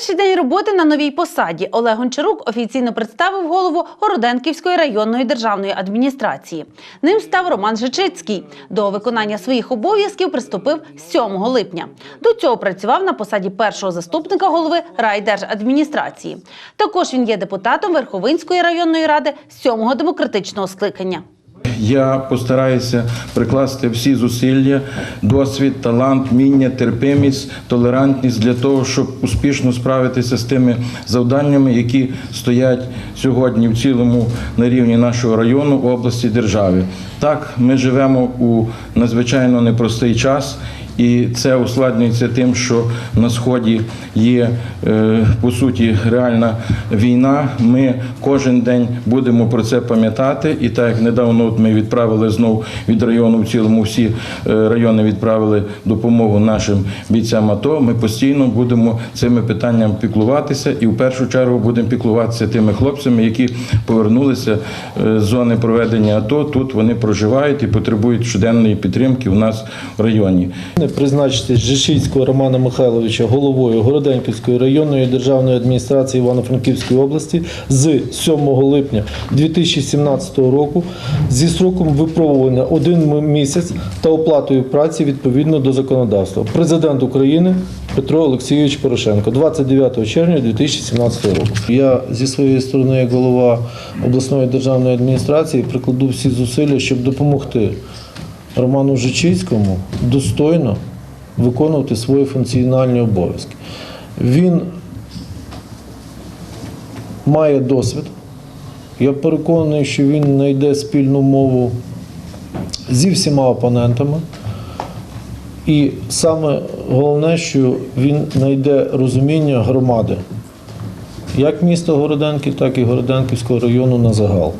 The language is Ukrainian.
перший день роботи на новій посаді Олег Гончарук офіційно представив голову Городенківської районної державної адміністрації. Ним став Роман Жичицький. До виконання своїх обов'язків приступив 7 липня. До цього працював на посаді першого заступника голови райдержадміністрації. Також він є депутатом Верховинської районної ради 7-го демократичного скликання. Я постараюся прикласти всі зусилля, досвід, талант, міння, терпимість, толерантність для того, щоб успішно справитися з тими завданнями, які стоять сьогодні в цілому на рівні нашого району, області, держави. Так, ми живемо у надзвичайно непростий час. І це ускладнюється тим, що на сході є е, по суті реальна війна. Ми кожен день будемо про це пам'ятати. І так як недавно от ми відправили знов від району в цілому, всі е, райони відправили допомогу нашим бійцям. АТО, ми постійно будемо цими питаннями піклуватися, і в першу чергу будемо піклуватися тими хлопцями, які повернулися е, з зони проведення АТО. Тут вони проживають і потребують щоденної підтримки у нас в районі. Призначити Жишицького Романа Михайловича головою Городенківської районної державної адміністрації Івано-Франківської області з 7 липня 2017 року зі сроком випробування один місяць та оплатою праці відповідно до законодавства. Президент України Петро Олексійович Порошенко 29 червня 2017 року. Я зі своєї сторони, як голова обласної державної адміністрації, прикладу всі зусилля, щоб допомогти Роману Жичицькому достойно виконувати свої функціональні обов'язки. Він має досвід. Я переконаний, що він знайде спільну мову зі всіма опонентами. І саме головне, що він знайде розуміння громади, як міста Городенки, так і Городенківського району на загал.